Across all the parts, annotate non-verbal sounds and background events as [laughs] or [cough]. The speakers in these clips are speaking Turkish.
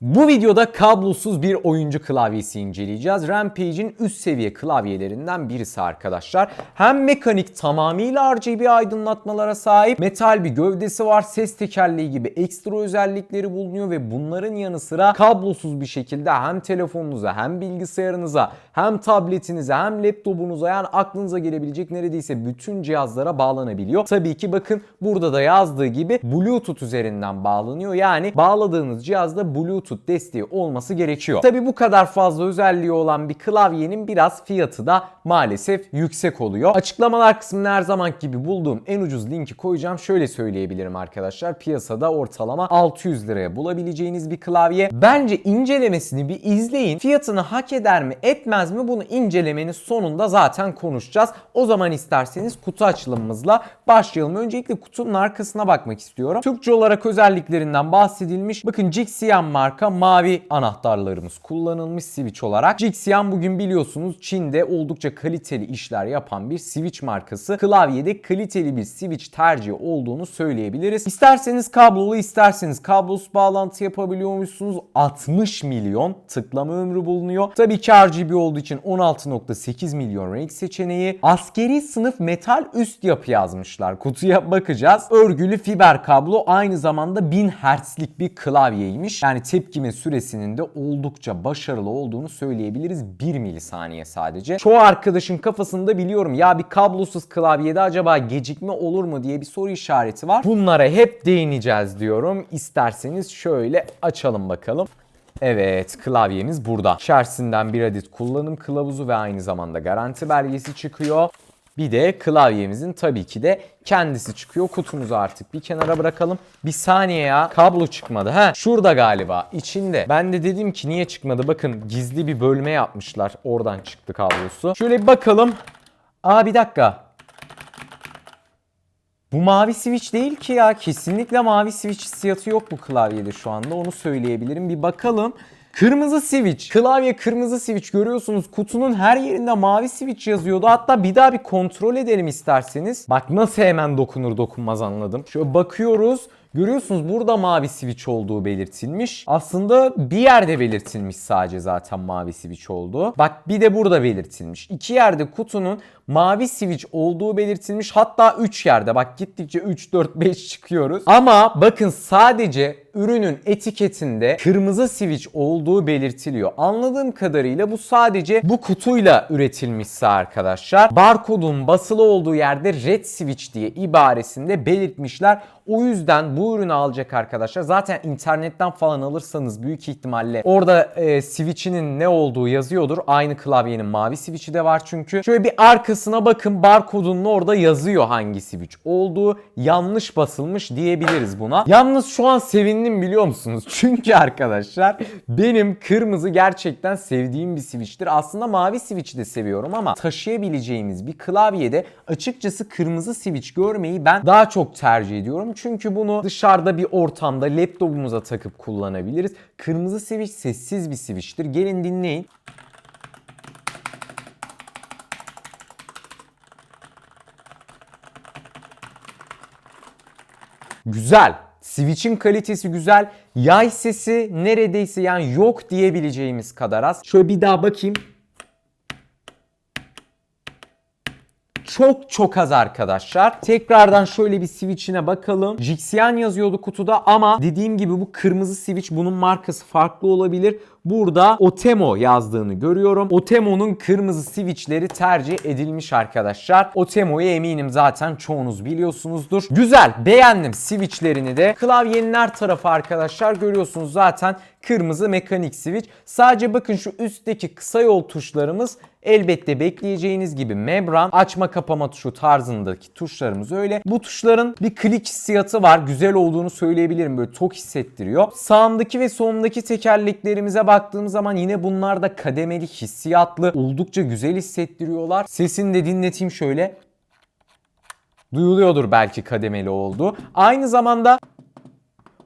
Bu videoda kablosuz bir oyuncu klavyesi inceleyeceğiz. Rampage'in üst seviye klavyelerinden birisi arkadaşlar. Hem mekanik tamamıyla RGB aydınlatmalara sahip, metal bir gövdesi var, ses tekerleği gibi ekstra özellikleri bulunuyor ve bunların yanı sıra kablosuz bir şekilde hem telefonunuza hem bilgisayarınıza hem tabletinize hem laptopunuza yani aklınıza gelebilecek neredeyse bütün cihazlara bağlanabiliyor. Tabii ki bakın burada da yazdığı gibi Bluetooth üzerinden bağlanıyor. Yani bağladığınız cihazda Bluetooth desteği olması gerekiyor. Tabii bu kadar fazla özelliği olan bir klavyenin biraz fiyatı da maalesef yüksek oluyor. Açıklamalar kısmına her zaman gibi bulduğum en ucuz linki koyacağım. Şöyle söyleyebilirim arkadaşlar. Piyasada ortalama 600 liraya bulabileceğiniz bir klavye. Bence incelemesini bir izleyin. Fiyatını hak eder mi etmez mi bunu incelemenin sonunda zaten konuşacağız. O zaman isterseniz kutu açılımımızla başlayalım. Öncelikle kutunun arkasına bakmak istiyorum. Türkçe olarak özelliklerinden bahsedilmiş. Bakın Jixian marka mavi anahtarlarımız kullanılmış switch olarak. Jixian bugün biliyorsunuz Çin'de oldukça kaliteli işler yapan bir switch markası. Klavyede kaliteli bir switch tercihi olduğunu söyleyebiliriz. İsterseniz kablolu isterseniz kablosuz bağlantı yapabiliyormuşsunuz. 60 milyon tıklama ömrü bulunuyor. Tabii ki RGB olduğu için 16.8 milyon renk seçeneği. Askeri sınıf metal üst yapı yazmışlar. Kutuya bakacağız. Örgülü fiber kablo aynı zamanda 1000 Hz'lik bir klavyeymiş. Yani tepkime süresinin de oldukça başarılı olduğunu söyleyebiliriz. 1 milisaniye sadece. Çoğu arkadaşın kafasında biliyorum ya bir kablosuz klavyede acaba gecikme olur mu diye bir soru işareti var. Bunlara hep değineceğiz diyorum. İsterseniz şöyle açalım bakalım. Evet klavyemiz burada. İçerisinden bir adet kullanım kılavuzu ve aynı zamanda garanti belgesi çıkıyor. Bir de klavyemizin tabii ki de kendisi çıkıyor. Kutumuzu artık bir kenara bırakalım. Bir saniye ya kablo çıkmadı. Ha şurada galiba içinde. Ben de dedim ki niye çıkmadı? Bakın gizli bir bölme yapmışlar. Oradan çıktı kablosu. Şöyle bir bakalım. Aa bir dakika. Bu mavi switch değil ki ya. Kesinlikle mavi switch hissiyatı yok bu klavyede şu anda. Onu söyleyebilirim. Bir bakalım. Kırmızı switch. Klavye kırmızı switch görüyorsunuz. Kutunun her yerinde mavi switch yazıyordu. Hatta bir daha bir kontrol edelim isterseniz. Bak nasıl hemen dokunur dokunmaz anladım. Şöyle bakıyoruz. Görüyorsunuz burada mavi switch olduğu belirtilmiş. Aslında bir yerde belirtilmiş sadece zaten mavi switch olduğu. Bak bir de burada belirtilmiş. İki yerde kutunun mavi switch olduğu belirtilmiş. Hatta 3 yerde bak gittikçe 3, 4, 5 çıkıyoruz. Ama bakın sadece ürünün etiketinde kırmızı switch olduğu belirtiliyor. Anladığım kadarıyla bu sadece bu kutuyla üretilmişse arkadaşlar. Barkodun basılı olduğu yerde red switch diye ibaresinde belirtmişler. O yüzden bu ürünü alacak arkadaşlar zaten internetten falan alırsanız büyük ihtimalle orada e, switch'inin ne olduğu yazıyordur. Aynı klavyenin mavi switch'i de var çünkü. Şöyle bir arkasına bakın barkodunun orada yazıyor hangi switch olduğu. Yanlış basılmış diyebiliriz buna. Yalnız şu an sevindim biliyor musunuz? [laughs] Çünkü arkadaşlar benim kırmızı gerçekten sevdiğim bir switch'tir. Aslında mavi switch'i de seviyorum ama taşıyabileceğimiz bir klavyede açıkçası kırmızı switch görmeyi ben daha çok tercih ediyorum. Çünkü bunu dışarıda bir ortamda laptopumuza takıp kullanabiliriz. Kırmızı switch sessiz bir switch'tir. Gelin dinleyin. Güzel. Switch'in kalitesi güzel. Yay sesi neredeyse yani yok diyebileceğimiz kadar az. Şöyle bir daha bakayım. Çok çok az arkadaşlar. Tekrardan şöyle bir switch'ine bakalım. Jixian yazıyordu kutuda ama dediğim gibi bu kırmızı switch bunun markası farklı olabilir. Burada Otemo yazdığını görüyorum. Otemo'nun kırmızı switchleri tercih edilmiş arkadaşlar. Otemo'yu eminim zaten çoğunuz biliyorsunuzdur. Güzel beğendim switchlerini de. Klavyenin her tarafı arkadaşlar görüyorsunuz zaten kırmızı mekanik switch. Sadece bakın şu üstteki kısa yol tuşlarımız elbette bekleyeceğiniz gibi membran açma kapama tuşu tarzındaki tuşlarımız öyle. Bu tuşların bir klik hissiyatı var. Güzel olduğunu söyleyebilirim. Böyle tok hissettiriyor. Sağımdaki ve solumdaki tekerleklerimize baktığım zaman yine bunlar da kademeli hissiyatlı. Oldukça güzel hissettiriyorlar. Sesini de dinleteyim şöyle. Duyuluyordur belki kademeli oldu. Aynı zamanda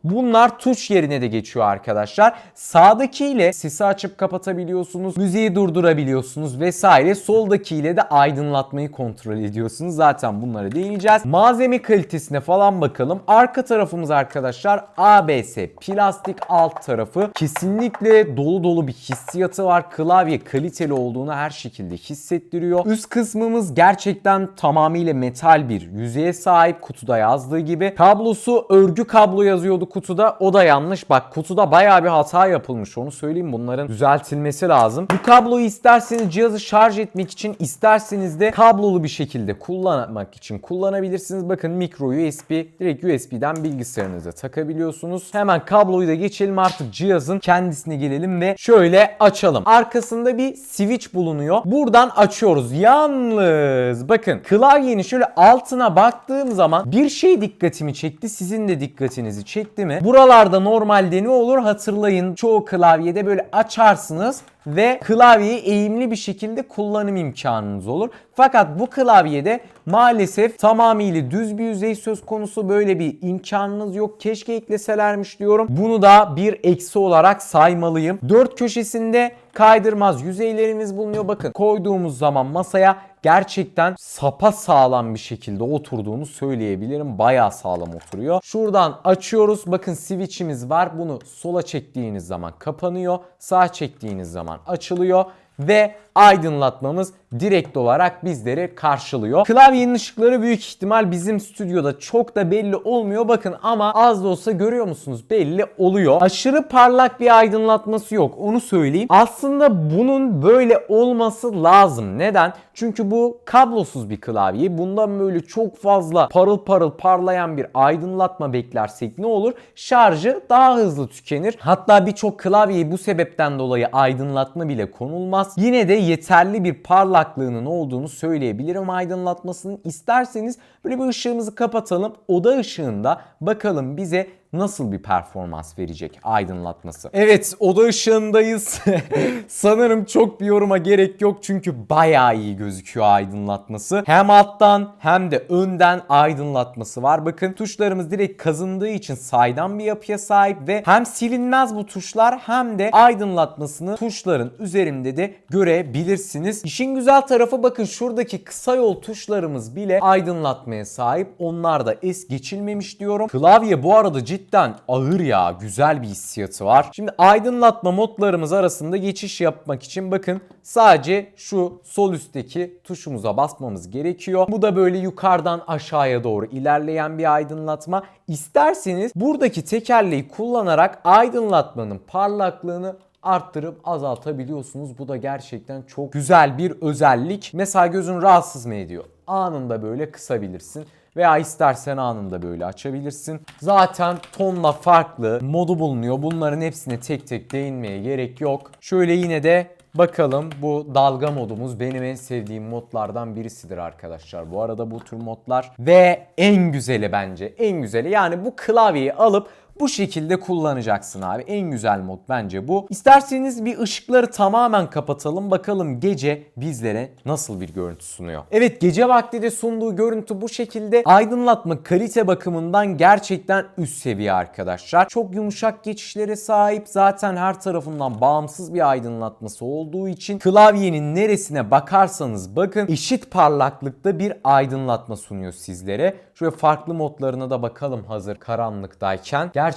Bunlar tuş yerine de geçiyor arkadaşlar. Sağdakiyle sesi açıp kapatabiliyorsunuz. Müziği durdurabiliyorsunuz vesaire. Soldakiyle de aydınlatmayı kontrol ediyorsunuz. Zaten bunları değineceğiz. Malzeme kalitesine falan bakalım. Arka tarafımız arkadaşlar ABS plastik alt tarafı. Kesinlikle dolu dolu bir hissiyatı var. Klavye kaliteli olduğunu her şekilde hissettiriyor. Üst kısmımız gerçekten tamamıyla metal bir yüzeye sahip kutuda yazdığı gibi. Kablosu örgü kablo yazıyordu kutuda. O da yanlış. Bak kutuda bayağı bir hata yapılmış. Onu söyleyeyim. Bunların düzeltilmesi lazım. Bu kabloyu isterseniz cihazı şarj etmek için isterseniz de kablolu bir şekilde kullanmak için kullanabilirsiniz. Bakın micro USB direkt USB'den bilgisayarınıza takabiliyorsunuz. Hemen kabloyu da geçelim artık cihazın kendisine gelelim ve şöyle açalım. Arkasında bir switch bulunuyor. Buradan açıyoruz. Yalnız bakın klavyenin şöyle altına baktığım zaman bir şey dikkatimi çekti. Sizin de dikkatinizi çekti mi? Buralarda normalde ne olur hatırlayın. Çoğu klavyede böyle açarsınız ve klavyeyi eğimli bir şekilde kullanım imkanınız olur. Fakat bu klavyede maalesef tamamıyla düz bir yüzey söz konusu böyle bir imkanınız yok. Keşke ekleselermiş diyorum. Bunu da bir eksi olarak saymalıyım. Dört köşesinde kaydırmaz yüzeylerimiz bulunuyor. Bakın koyduğumuz zaman masaya gerçekten sapa sağlam bir şekilde oturduğunu söyleyebilirim. Bayağı sağlam oturuyor. Şuradan açıyoruz. Bakın switch'imiz var. Bunu sola çektiğiniz zaman kapanıyor. Sağa çektiğiniz zaman açılıyor ve aydınlatmamız direkt olarak bizleri karşılıyor. Klavyenin ışıkları büyük ihtimal bizim stüdyoda çok da belli olmuyor. Bakın ama az da olsa görüyor musunuz? Belli oluyor. Aşırı parlak bir aydınlatması yok. Onu söyleyeyim. Aslında bunun böyle olması lazım. Neden? Çünkü bu kablosuz bir klavye. Bundan böyle çok fazla parıl parıl parlayan bir aydınlatma beklersek ne olur? Şarjı daha hızlı tükenir. Hatta birçok klavyeyi bu sebepten dolayı aydınlatma bile konulmaz. Yine de yeterli bir parlaklığının olduğunu söyleyebilirim aydınlatmasının. İsterseniz böyle bir ışığımızı kapatalım. Oda ışığında bakalım bize nasıl bir performans verecek aydınlatması. Evet oda ışığındayız. [laughs] Sanırım çok bir yoruma gerek yok çünkü bayağı iyi gözüküyor aydınlatması. Hem alttan hem de önden aydınlatması var. Bakın tuşlarımız direkt kazındığı için saydam bir yapıya sahip ve hem silinmez bu tuşlar hem de aydınlatmasını tuşların üzerinde de görebilirsiniz. İşin güzel tarafı bakın şuradaki kısa yol tuşlarımız bile aydınlatmaya sahip. Onlar da es geçilmemiş diyorum. Klavye bu arada cidden ağır ya. Güzel bir hissiyatı var. Şimdi aydınlatma modlarımız arasında geçiş yapmak için bakın sadece şu sol üstteki tuşumuza basmamız gerekiyor. Bu da böyle yukarıdan aşağıya doğru ilerleyen bir aydınlatma. İsterseniz buradaki tekerleği kullanarak aydınlatmanın parlaklığını arttırıp azaltabiliyorsunuz. Bu da gerçekten çok güzel bir özellik. Mesela gözün rahatsız mı ediyor? Anında böyle kısabilirsin veya istersen anında böyle açabilirsin. Zaten tonla farklı modu bulunuyor. Bunların hepsine tek tek değinmeye gerek yok. Şöyle yine de Bakalım bu dalga modumuz benim en sevdiğim modlardan birisidir arkadaşlar. Bu arada bu tür modlar ve en güzeli bence en güzeli yani bu klavyeyi alıp bu şekilde kullanacaksın abi. En güzel mod bence bu. İsterseniz bir ışıkları tamamen kapatalım. Bakalım gece bizlere nasıl bir görüntü sunuyor. Evet gece vakti de sunduğu görüntü bu şekilde. Aydınlatma kalite bakımından gerçekten üst seviye arkadaşlar. Çok yumuşak geçişlere sahip. Zaten her tarafından bağımsız bir aydınlatması olduğu için klavyenin neresine bakarsanız bakın eşit parlaklıkta bir aydınlatma sunuyor sizlere. Şöyle farklı modlarına da bakalım hazır karanlıktayken. Gerçekten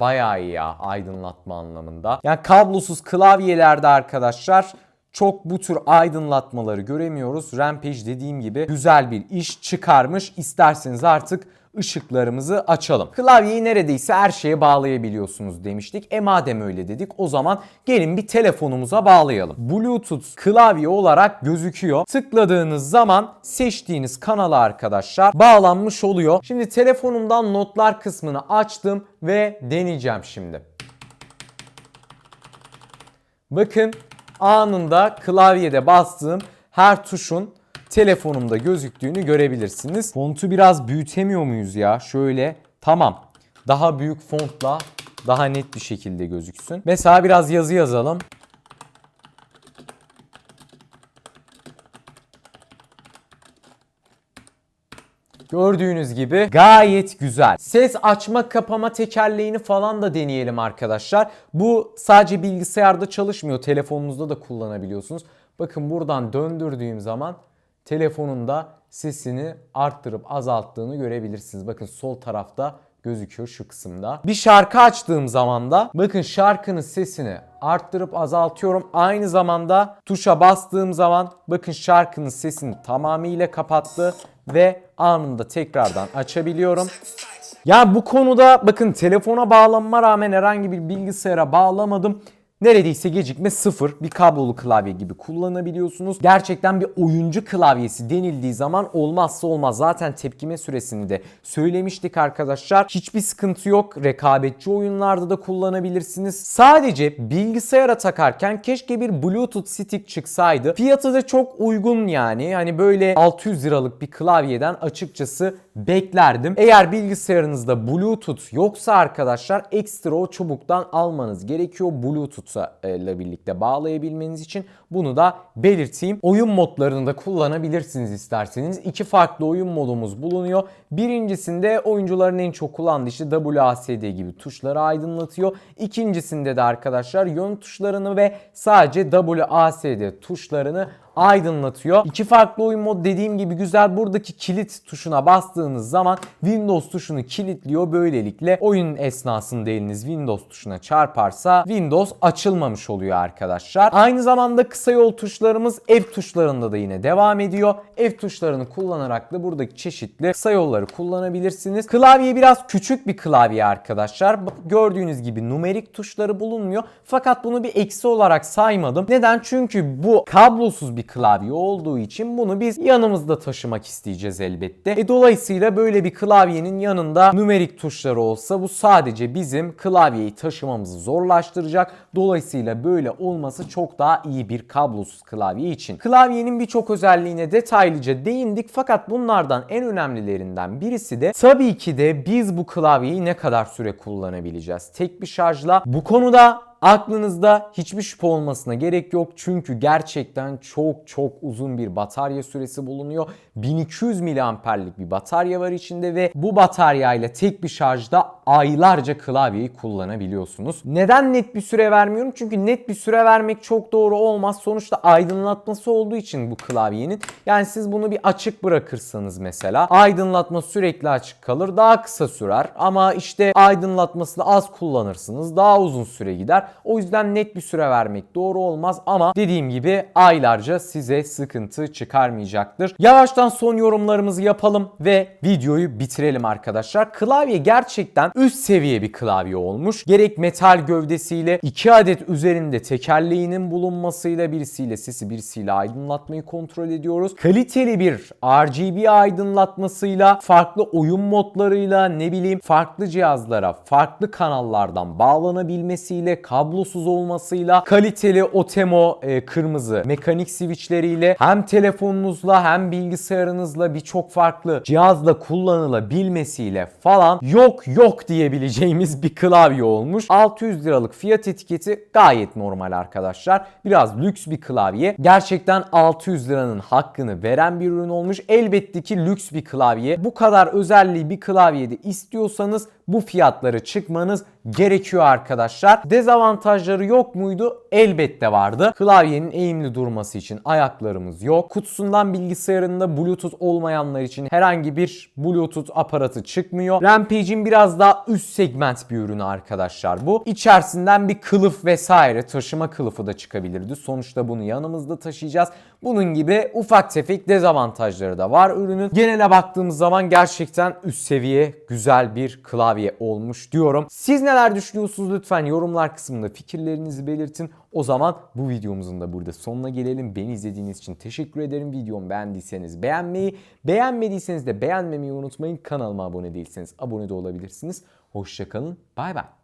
bayağı iyi ya aydınlatma anlamında. Yani kablosuz klavyelerde arkadaşlar çok bu tür aydınlatmaları göremiyoruz. Rampage dediğim gibi güzel bir iş çıkarmış. İsterseniz artık ışıklarımızı açalım. Klavyeyi neredeyse her şeye bağlayabiliyorsunuz demiştik. E madem öyle dedik o zaman gelin bir telefonumuza bağlayalım. Bluetooth klavye olarak gözüküyor. Tıkladığınız zaman seçtiğiniz kanala arkadaşlar bağlanmış oluyor. Şimdi telefonumdan notlar kısmını açtım ve deneyeceğim şimdi. Bakın anında klavyede bastığım her tuşun telefonumda gözüktüğünü görebilirsiniz. Fontu biraz büyütemiyor muyuz ya? Şöyle tamam. Daha büyük fontla daha net bir şekilde gözüksün. Mesela biraz yazı yazalım. Gördüğünüz gibi gayet güzel. Ses açma kapama tekerleğini falan da deneyelim arkadaşlar. Bu sadece bilgisayarda çalışmıyor. Telefonunuzda da kullanabiliyorsunuz. Bakın buradan döndürdüğüm zaman telefonun da sesini arttırıp azalttığını görebilirsiniz. Bakın sol tarafta gözüküyor şu kısımda. Bir şarkı açtığım zaman da bakın şarkının sesini arttırıp azaltıyorum. Aynı zamanda tuşa bastığım zaman bakın şarkının sesini tamamıyla kapattı ve anında tekrardan açabiliyorum. Ya bu konuda bakın telefona bağlanma rağmen herhangi bir bilgisayara bağlamadım. Neredeyse gecikme sıfır. Bir kablolu klavye gibi kullanabiliyorsunuz. Gerçekten bir oyuncu klavyesi denildiği zaman olmazsa olmaz. Zaten tepkime süresini de söylemiştik arkadaşlar. Hiçbir sıkıntı yok. Rekabetçi oyunlarda da kullanabilirsiniz. Sadece bilgisayara takarken keşke bir Bluetooth stick çıksaydı. Fiyatı da çok uygun yani. Hani böyle 600 liralık bir klavyeden açıkçası beklerdim. Eğer bilgisayarınızda Bluetooth yoksa arkadaşlar ekstra o çubuktan almanız gerekiyor. Bluetooth'a ile birlikte bağlayabilmeniz için bunu da belirteyim. Oyun modlarını da kullanabilirsiniz isterseniz. İki farklı oyun modumuz bulunuyor. Birincisinde oyuncuların en çok kullandığı işte WASD gibi tuşları aydınlatıyor. İkincisinde de arkadaşlar yön tuşlarını ve sadece WASD tuşlarını aydınlatıyor. İki farklı oyun modu dediğim gibi güzel. Buradaki kilit tuşuna bastığınız zaman Windows tuşunu kilitliyor. Böylelikle oyun esnasında eliniz Windows tuşuna çarparsa Windows açılmamış oluyor arkadaşlar. Aynı zamanda kısa yol tuşlarımız F tuşlarında da yine devam ediyor. F tuşlarını kullanarak da buradaki çeşitli kısa yolları kullanabilirsiniz. Klavye biraz küçük bir klavye arkadaşlar. Gördüğünüz gibi numerik tuşları bulunmuyor. Fakat bunu bir eksi olarak saymadım. Neden? Çünkü bu kablosuz bir klavye olduğu için bunu biz yanımızda taşımak isteyeceğiz elbette. E dolayısıyla böyle bir klavyenin yanında numerik tuşları olsa bu sadece bizim klavyeyi taşımamızı zorlaştıracak. Dolayısıyla böyle olması çok daha iyi bir kablosuz klavye için. Klavyenin birçok özelliğine detaylıca değindik fakat bunlardan en önemlilerinden birisi de tabii ki de biz bu klavyeyi ne kadar süre kullanabileceğiz. Tek bir şarjla bu konuda Aklınızda hiçbir şüphe olmasına gerek yok çünkü gerçekten çok çok uzun bir batarya süresi bulunuyor. 1200 miliamperlik bir batarya var içinde ve bu bataryayla tek bir şarjda aylarca klavyeyi kullanabiliyorsunuz. Neden net bir süre vermiyorum? Çünkü net bir süre vermek çok doğru olmaz. Sonuçta aydınlatması olduğu için bu klavyenin. Yani siz bunu bir açık bırakırsanız mesela aydınlatma sürekli açık kalır. Daha kısa sürer ama işte aydınlatmasını az kullanırsınız. Daha uzun süre gider. O yüzden net bir süre vermek doğru olmaz ama dediğim gibi aylarca size sıkıntı çıkarmayacaktır. Yavaştan son yorumlarımızı yapalım ve videoyu bitirelim arkadaşlar. Klavye gerçekten üst seviye bir klavye olmuş. Gerek metal gövdesiyle 2 adet üzerinde tekerleğinin bulunmasıyla birisiyle sesi birisiyle aydınlatmayı kontrol ediyoruz. Kaliteli bir RGB aydınlatmasıyla farklı oyun modlarıyla ne bileyim farklı cihazlara farklı kanallardan bağlanabilmesiyle kablosuz olmasıyla kaliteli Otemo e, kırmızı mekanik switchleriyle hem telefonunuzla hem bilgisayarınızla birçok farklı cihazla kullanılabilmesiyle falan yok yok diyebileceğimiz bir klavye olmuş. 600 liralık fiyat etiketi gayet normal arkadaşlar. Biraz lüks bir klavye. Gerçekten 600 liranın hakkını veren bir ürün olmuş. Elbette ki lüks bir klavye. Bu kadar özelliği bir klavyede istiyorsanız bu fiyatları çıkmanız gerekiyor arkadaşlar. Dezavantajları yok muydu? Elbette vardı. Klavyenin eğimli durması için ayaklarımız yok. Kutusundan bilgisayarında Bluetooth olmayanlar için herhangi bir Bluetooth aparatı çıkmıyor. Rampage'in biraz daha üst segment bir ürünü arkadaşlar bu. İçerisinden bir kılıf vesaire taşıma kılıfı da çıkabilirdi. Sonuçta bunu yanımızda taşıyacağız. Bunun gibi ufak tefek dezavantajları da var ürünün. Genele baktığımız zaman gerçekten üst seviye güzel bir klavye olmuş diyorum. Siz neler düşünüyorsunuz lütfen yorumlar kısmında fikirlerinizi belirtin. O zaman bu videomuzun da burada sonuna gelelim. Beni izlediğiniz için teşekkür ederim. Videomu beğendiyseniz beğenmeyi, beğenmediyseniz de beğenmemeyi unutmayın. Kanalıma abone değilseniz abone de olabilirsiniz. Hoşçakalın. Bay bay.